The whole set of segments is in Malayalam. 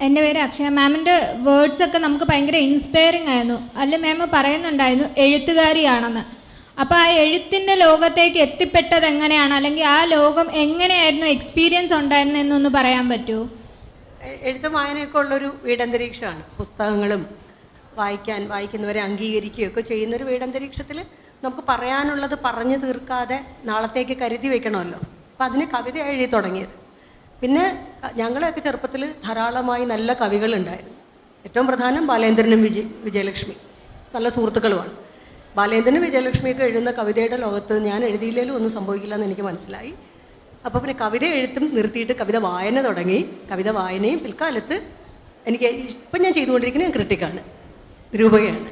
എന്റെ പേര് അക്ഷയ. മാമിന്റെ വേർഡ്സ് ഒക്കെ നമുക്ക് ഭയങ്കര ഇൻസ്പയറിംഗ് ആയിരുന്നു. അല്ല മാം പറയുന്നുണ്ടായിരുന്നു എഴുത്തുകാരിയാണെന്ന്. അപ്പോൾ ആ എഴുത്തിന്റെ ലോകത്തേക്ക് എത്തിപ്പെട്ടത് എങ്ങനെയാണ്? അല്ലെങ്കിൽ ആ ലോകം എങ്ങനെയായിരുന്നു എക്സ്പീരിയൻസ് ഉണ്ടായിരുന്നെന്നൊന്ന് പറയാൻ പറ്റുമോ എഴുത്തും വായനയൊക്കെ ഉള്ളൊരു വീടന്തരീക്ഷമാണ്. പുസ്തകങ്ങളും വായിക്കാൻ വായിക്കുന്നവരെ അംഗീകരിക്കുകയൊക്കെ ചെയ്യുന്നൊരു വീടന്തരീക്ഷത്തിൽ നമുക്ക് പറയാനുള്ളത് പറഞ്ഞു തീർക്കാതെ നാളത്തേക്ക് കരുതി വെക്കണമല്ലോ. അപ്പം അതിന് കവിത എഴുതി തുടങ്ങിയത്. പിന്നെ ഞങ്ങളെയൊക്കെ ചെറുപ്പത്തിൽ ധാരാളമായി നല്ല കവികളുണ്ടായിരുന്നു. ഏറ്റവും പ്രധാനം ബാലേന്ദ്രനും വിജയ് വിജയലക്ഷ്മി. നല്ല സുഹൃത്തുക്കളുമാണ്. ബാലേന്ദ്രനും വിജയലക്ഷ്മിയൊക്കെ എഴുതുന്ന കവിതയുടെ ലോകത്ത് ഞാൻ എഴുതിയില്ലേലും ഒന്നും സംഭവിക്കില്ല എന്ന് എനിക്ക് മനസ്സിലായി. അപ്പോൾ പിന്നെ കവിത എഴുത്തും നിർത്തിയിട്ട് കവിത വായന തുടങ്ങി. കവിത വായനയും പിൽക്കാലത്ത് എനിക്ക് ഇപ്പം ഞാൻ ചെയ്തുകൊണ്ടിരിക്കുന്നത് ഞാൻ ക്രിട്ടിക്കാണ് രൂപകയാണ്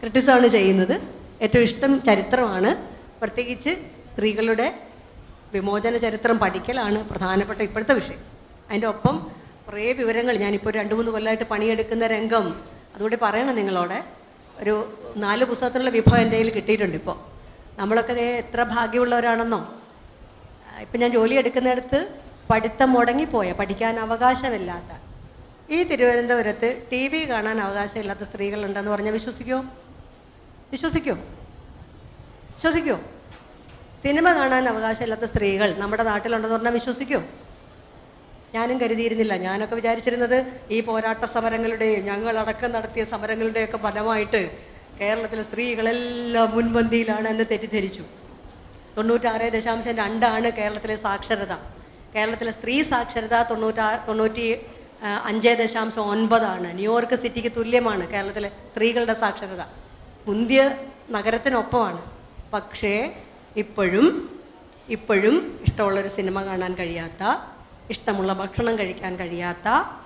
ക്രിട്ടിസമാണ് ചെയ്യുന്നത്. ഏറ്റവും ഇഷ്ടം ചരിത്രമാണ്. പ്രത്യേകിച്ച് സ്ത്രീകളുടെ വിമോചന ചരിത്രം പഠിക്കലാണ് പ്രധാനപ്പെട്ട ഇപ്പോഴത്തെ വിഷയം. അതിന്റെ ഒപ്പം കുറേ വിവരങ്ങൾ ഞാനിപ്പോൾ രണ്ട് മൂന്ന് കൊല്ലമായിട്ട് പണിയെടുക്കുന്ന രംഗം അതുകൂടി പറയണം നിങ്ങളോട്. ഒരു നാല് പുസ്തകത്തിനുള്ള വിഭവം എന്റെ കയ്യിൽ കിട്ടിയിട്ടുണ്ട് ഇപ്പോൾ നമ്മളൊക്കെ എത്ര ഭാഗ്യമുള്ളവരാണെന്നോ. ഇപ്പം ഞാൻ ജോലി എടുക്കുന്നിടത്ത് പഠിത്തം മുടങ്ങിപ്പോയ പഠിക്കാൻ അവകാശമില്ലാത്ത. ഈ തിരുവനന്തപുരത്ത് ടി വി കാണാൻ അവകാശമില്ലാത്ത സ്ത്രീകളുണ്ടെന്ന് പറഞ്ഞാൽ വിശ്വസിക്കുമോ വിശ്വസിക്കുമോ വിശ്വസിക്കുമോ സിനിമ കാണാൻ അവകാശമില്ലാത്ത സ്ത്രീകൾ നമ്മുടെ നാട്ടിലുണ്ടെന്ന് പറഞ്ഞാൽ വിശ്വസിക്കും. ഞാനും കരുതിയിരുന്നില്ല. ഞാനൊക്കെ വിചാരിച്ചിരുന്നത് ഈ പോരാട്ട സമരങ്ങളുടെയും ഞങ്ങളടക്കം നടത്തിയ സമരങ്ങളുടെയൊക്കെ ഫലമായിട്ട് കേരളത്തിലെ സ്ത്രീകളെല്ലാം മുൻപന്തിയിലാണ് എന്ന് തെറ്റിദ്ധരിച്ചു. തൊണ്ണൂറ്റാറ് ദശാംശം രണ്ടാണ് കേരളത്തിലെ സാക്ഷരത. കേരളത്തിലെ സ്ത്രീ സാക്ഷരത തൊണ്ണൂറ്റാറ് തൊണ്ണൂറ്റി അഞ്ച് ദശാംശം ഒൻപതാണ്. ന്യൂയോർക്ക് സിറ്റിക്ക് തുല്യമാണ് കേരളത്തിലെ സ്ത്രീകളുടെ സാക്ഷരത. മുന്തിയ നഗരത്തിനൊപ്പമാണ്. പക്ഷേ ഇപ്പോഴും ഇപ്പോഴും ഇഷ്ടമുള്ളൊരു സിനിമ കാണാൻ കഴിയാത്ത ഇഷ്ടമുള്ള ഭക്ഷണം കഴിക്കാൻ കഴിയാത്ത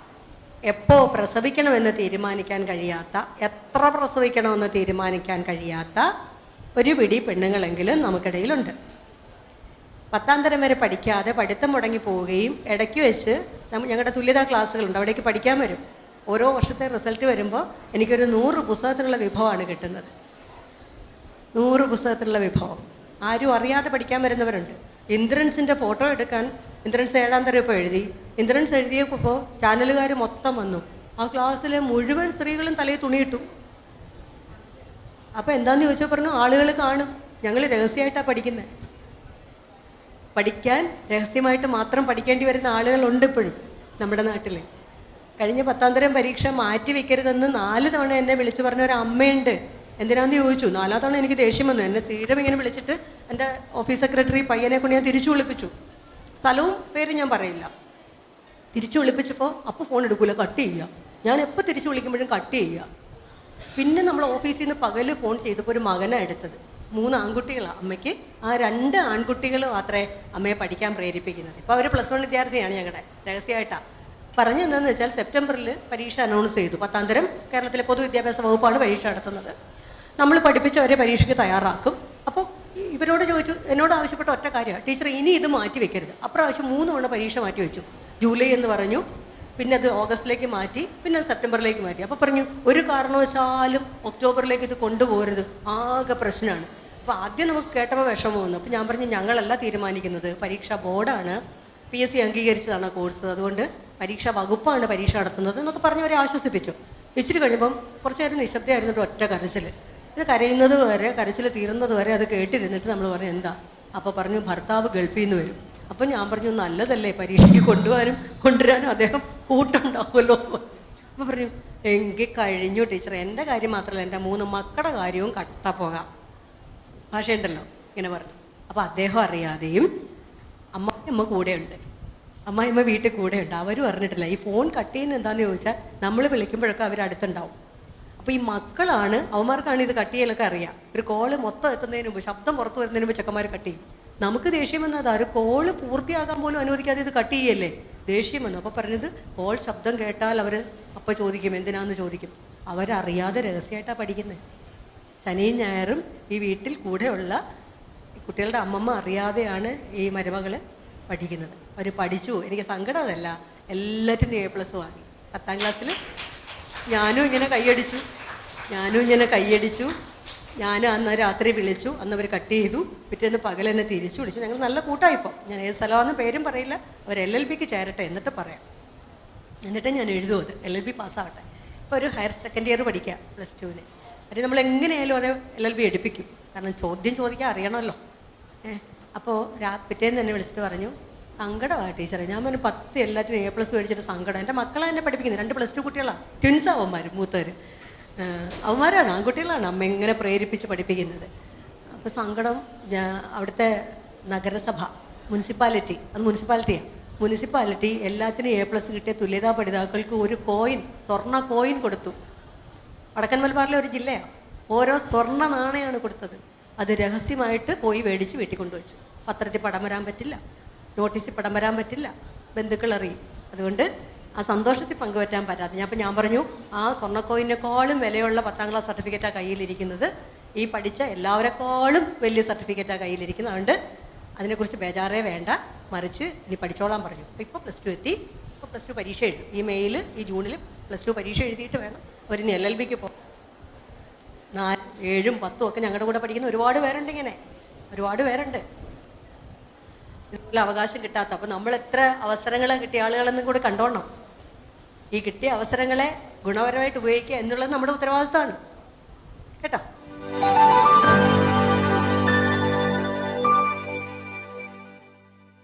എപ്പോൾ പ്രസവിക്കണമെന്ന് തീരുമാനിക്കാൻ കഴിയാത്ത എത്ര പ്രസവിക്കണമെന്ന് തീരുമാനിക്കാൻ കഴിയാത്ത ഒരു പിടി പെണ്ണുങ്ങളെങ്കിലും നമുക്കിടയിലുണ്ട്. പത്താം തരം വരെ പഠിക്കാതെ പഠിത്തം മുടങ്ങി പോവുകയും ഇടയ്ക്ക് വെച്ച് ഞങ്ങളുടെ തുല്യതാ ക്ലാസ്സുകളുണ്ട് അവിടേക്ക് പഠിക്കാൻ വരും. ഓരോ വർഷത്തെ റിസൾട്ട് വരുമ്പോൾ എനിക്കൊരു നൂറ് പുസ്തകത്തിനുള്ള വിഭവമാണ് കിട്ടുന്നത്. നൂറ് പുസ്തകത്തിലുള്ള വിഭവം. ആരും അറിയാതെ പഠിക്കാൻ വരുന്നവരുണ്ട്. ഇന്ദ്രൻസിന്റെ ഫോട്ടോ എടുക്കാൻ ഇന്ദ്രൻസ് ഏഴാം തരം ഇപ്പോൾ എഴുതി. ഇന്ദ്രൻസ് എഴുതിയപ്പോൾ ചാനലുകാർ മൊത്തം വന്നു. ആ ക്ലാസ്സിലെ മുഴുവൻ സ്ത്രീകളും തലയിൽ തുണിയിട്ടു. അപ്പോൾ എന്താന്ന് ചോദിച്ചാൽ പറഞ്ഞു ആളുകൾ കാണും. ഞങ്ങൾ രഹസ്യമായിട്ടാണ് പഠിക്കുന്നത് പഠിക്കാൻ രഹസ്യമായിട്ട് മാത്രം പഠിക്കേണ്ടി വരുന്ന ആളുകളുണ്ട് ഇപ്പോഴും നമ്മുടെ നാട്ടിൽ കഴിഞ്ഞ പത്താം തരം പരീക്ഷ മാറ്റി വയ്ക്കരുതെന്ന് നാല് തവണ എന്നെ വിളിച്ചു പറഞ്ഞ ഒരു അമ്മയുണ്ട്. എന്തിനാന്ന് ചോദിച്ചു? നാലാം തവണ എനിക്ക് ദേഷ്യം വന്നു. എന്നെ സ്ഥിരം ഇങ്ങനെ വിളിച്ചിട്ട് എന്റെ ഓഫീസ് സെക്രട്ടറി പയ്യനെ കൊണ്ട് ഞാൻ തിരിച്ചു വിളിപ്പിച്ചു. സ്ഥലവും പേരും ഞാൻ പറയില്ല. തിരിച്ചു വിളിപ്പിച്ചപ്പോൾ അപ്പോൾ ഫോൺ എടുക്കൂല കട്ട് ചെയ്യുക ഞാൻ എപ്പോൾ തിരിച്ചു വിളിക്കുമ്പോഴും കട്ട് ചെയ്യുക പിന്നെ നമ്മൾ ഓഫീസിൽ നിന്ന് പകൽ ഫോൺ ചെയ്തപ്പോൾ ഒരു മകനാണ് എടുത്തത്. മൂന്ന് ആൺകുട്ടികളാണ് അമ്മയ്ക്ക് ആ രണ്ട് ആൺകുട്ടികൾ മാത്രമേ അമ്മയെ പഠിക്കാൻ പ്രേരിപ്പിക്കുന്നത്. ഇപ്പോൾ അവർ പ്ലസ് വൺ വിദ്യാർത്ഥിയാണ് ഞങ്ങളുടെ രഹസ്യമായിട്ടാണ് പറഞ്ഞു എന്താണെന്ന് വെച്ചാൽ സെപ്റ്റംബറിൽ പരീക്ഷ അനൗൺസ് ചെയ്തു. പത്താം തരം കേരളത്തിലെ പൊതുവിദ്യാഭ്യാസ വകുപ്പാണ് പരീക്ഷ നടത്തുന്നത്. നമ്മൾ പഠിപ്പിച്ചവരെ പരീക്ഷയ്ക്ക് തയ്യാറാക്കും. അപ്പോൾ ഇവരോട് ചോദിച്ചു എന്നോട് ആവശ്യപ്പെട്ട ഒറ്റ കാര്യമാണ്. ടീച്ചർ ഇനി ഇത് മാറ്റി വെക്കരുത്. അപ്രാവശ്യം മൂന്ന് തവണ പരീക്ഷ മാറ്റി വെച്ചു. ജൂലൈ എന്ന് പറഞ്ഞു. പിന്നെ അത് ഓഗസ്റ്റിലേക്ക് മാറ്റി. പിന്നെ സെപ്റ്റംബറിലേക്ക് മാറ്റി. അപ്പോൾ പറഞ്ഞു ഒരു കാരണവശാലും ഒക്ടോബറിലേക്ക് ഇത് കൊണ്ടുപോകരുത്. ആകെ പ്രശ്നമാണ്. അപ്പോൾ ആദ്യം നമുക്ക് കേട്ടപ്പോൾ വിഷമം വന്നു. അപ്പോൾ ഞാൻ പറഞ്ഞു ഞങ്ങളല്ല തീരുമാനിക്കുന്നത്. പരീക്ഷാ ബോർഡാണ്. പി എസ് സി അംഗീകരിച്ചതാണ് കോഴ്സ്. അതുകൊണ്ട് പരീക്ഷാ വകുപ്പാണ് പരീക്ഷ നടത്തുന്നത് എന്നൊക്കെ പറഞ്ഞവരെ ആശ്വസിപ്പിച്ചു. ഇച്ചിരി കഴിയുമ്പം കുറച്ച് നേരം നിശബ്ദമായിരുന്നിട്ട് ഒറ്റ കരച്ചിൽ ഇത് കരയുന്നത് വരെ കരച്ചിൽ തീരുന്നത് വരെ അത് കേട്ടിരുന്നിട്ട് നമ്മൾ പറഞ്ഞു എന്താ? അപ്പോൾ പറഞ്ഞു ഭർത്താവ് ഗൾഫിൽ നിന്ന് വരും. അപ്പം ഞാൻ പറഞ്ഞു നല്ലതല്ലേ പരീക്ഷയ്ക്ക് കൊണ്ടുപോകാനും കൊണ്ടുവരാനും അദ്ദേഹം കൂട്ടുണ്ടാവുമല്ലോ. അപ്പോൾ പറഞ്ഞു എങ്കിൽ കഴിഞ്ഞു ടീച്ചർ എന്റെ കാര്യം മാത്രമല്ല എന്റെ മൂന്ന് മക്കളുടെ കാര്യവും കട്ട പോകാം. ഭാഷയുണ്ടല്ലോ ഇങ്ങനെ പറഞ്ഞു. അപ്പോൾ അദ്ദേഹം അറിയാതെയും അമ്മയമ്മ കൂടെയുണ്ട്. അമ്മായിമ്മ വീട്ടിൽ കൂടെയുണ്ട്. അവരും അറിഞ്ഞിട്ടില്ല ഈ ഫോൺ കട്ട് ചെയ്യുന്ന എന്താണെന്ന് ചോദിച്ചാൽ നമ്മൾ വിളിക്കുമ്പോഴൊക്കെ അവർ അടുത്തുണ്ടാവും അപ്പോൾ ഈ മക്കളാണ് അവന്മാർക്കാണ് ഇത് കട്ട് ചെയ്യലൊക്കെ അറിയാം. ഒരു കോൾ മൊത്തം എത്തുന്നതിന് മുമ്പ് ശബ്ദം പുറത്തു വരുന്നതിന് മുമ്പ് ചെക്കന്മാർ കട്ട് ചെയ്യും. നമുക്ക് ദേഷ്യം വന്നതാ ഒരു കോൾ പൂർത്തിയാകാൻ പോലും അനുവദിക്കാതെ ഇത് കട്ട് ചെയ്യല്ലേ? ദേഷ്യം വന്നു. അപ്പോൾ പറഞ്ഞത് കോൾ ശബ്ദം കേട്ടാൽ അവർ അപ്പോൾ ചോദിക്കും എന്തിനാന്ന്? ചോദിക്കും. അവരറിയാതെ രഹസ്യമായിട്ടാണ് പഠിക്കുന്നത് ശനിയും ഞായറും ഈ വീട്ടിൽ കൂടെയുള്ള കുട്ടികളുടെ അമ്മമ്മ അറിയാതെയാണ് ഈ മരുമകൾ പഠിക്കുന്നത്. അവർ പഠിച്ചു. എനിക്ക് സങ്കടം അതല്ല. എല്ലാറ്റിനും എ പ്ലസ് വാങ്ങി. പത്താം ക്ലാസ്സിൽ ഞാനും ഇങ്ങനെ കൈയടിച്ചു. ഞാനും ഇങ്ങനെ കൈയടിച്ചു. ഞാൻ അന്ന് രാത്രി വിളിച്ചു. അന്ന് അവർ കട്ട് ചെയ്തു. പിറ്റേന്ന് പകൽ എന്നെ തിരിച്ചു വിളിച്ചു. ഞങ്ങൾ നല്ല കൂട്ടായിപ്പോൾ ഞാൻ ഏത് സ്ഥലമാണെന്ന് പേരും പറയില്ല. അവർ എൽ എൽ ബിക്ക് ചേരട്ടെ എന്നിട്ട് പറയാം. എന്നിട്ട് ഞാൻ എഴുതും അത്. എൽ എൽ ബി പാസ്സാവട്ടെ. ഇപ്പോൾ ഒരു ഹയർ സെക്കൻഡ് ഇയർ പഠിക്കുക പ്ലസ് ടുവിന് അത് നമ്മൾ എങ്ങനെയായാലും ഒരു എൽ എൽ ബി എടുപ്പിക്കും. കാരണം ചോദ്യം ചോദിക്കാൻ അറിയണമല്ലോ. ഏഹ് അപ്പോൾ രാ പിറ്റേന്ന് തന്നെ വിളിച്ചിട്ട് പറഞ്ഞു സങ്കടമാണ് ടീച്ചറെ. ഞാൻ പറഞ്ഞു പത്ത് എല്ലാത്തിനും എ പ്ലസ് മേടിച്ചിട്ട് സങ്കടം. എന്റെ മക്കളെ എന്നെ പഠിപ്പിക്കുന്നത്. രണ്ട് പ്ലസ് ടു കുട്ടികളാണ് ട്വിൻസ് അവന്മാർ മൂത്തവർ അവന്മാരാണ് ആൺകുട്ടികളാണ് അമ്മ എങ്ങനെ പ്രേരിപ്പിച്ച് പഠിപ്പിക്കുന്നത്. അപ്പോൾ സങ്കടം അവിടുത്തെ നഗരസഭ മുനിസിപ്പാലിറ്റി അത് മുനിസിപ്പാലിറ്റിയാണ് മുനിസിപ്പാലിറ്റി എല്ലാത്തിനും എ പ്ലസ് കിട്ടിയ തുല്യതാ പഠിതാക്കൾക്ക് ഒരു കോയിൻ സ്വർണ കോയിൻ കൊടുത്തു. വടക്കൻ മലബാറിലെ ഒരു ജില്ലയാണ് ഓരോ സ്വർണ നാണയമാണ് കൊടുത്തത്. അത് രഹസ്യമായിട്ട് പോയി മേടിച്ച് വീട്ടിൽ കൊണ്ടുവച്ചു പത്രത്തിൽ പടം വരാൻ പറ്റില്ല. നോട്ടീസിൽ പടം വരാൻ പറ്റില്ല. ബന്ധുക്കൾ അറിയും. അതുകൊണ്ട് ആ സന്തോഷത്തിൽ പങ്കുപറ്റാൻ പറ്റാതെ ഞാൻ അപ്പം ഞാൻ പറഞ്ഞു ആ സ്വർണക്കോയിനെക്കാളും വിലയുള്ള പത്താം ക്ലാസ് സർട്ടിഫിക്കറ്റാണ് കയ്യിലിരിക്കുന്നത്. ഈ പഠിച്ച എല്ലാവരെക്കാളും വലിയ സർട്ടിഫിക്കറ്റാണ് കയ്യിലിരിക്കുന്നത്. അതുകൊണ്ട് അതിനെക്കുറിച്ച് ബേജാറേ വേണ്ട. മറിച്ച് ഇനി പഠിച്ചോളാൻ പറഞ്ഞു. അപ്പോൾ ഇപ്പോൾ പ്ലസ് ടു എത്തി. ഇപ്പോൾ പ്ലസ് ടു പരീക്ഷ എഴുതും. ഈ മെയിൽ ഈ ജൂണിൽ പ്ലസ് ടു പരീക്ഷ എഴുതിയിട്ട് വേണം. ഒരു എൽ എൽ ബിക്ക് പോകും നാല് ഏഴും പത്തും ഒക്കെ ഞങ്ങളുടെ കൂടെ പഠിക്കുന്ന ഒരുപാട് പേരുണ്ട് ഇങ്ങനെ. ഒരുപാട് പേരുണ്ട്. അവകാശം കിട്ടാത്ത. അപ്പം നമ്മൾ എത്ര അവസരങ്ങൾ കിട്ടിയ ആളുകളെന്നും കൂടെ കണ്ടോണം. ഈ കിട്ടിയ അവസരങ്ങളെ ഗുണപരമായിട്ട് ഉപയോഗിക്കുക എന്നുള്ളത് നമ്മുടെ ഉത്തരവാദിത്തമാണ് കേട്ടോ?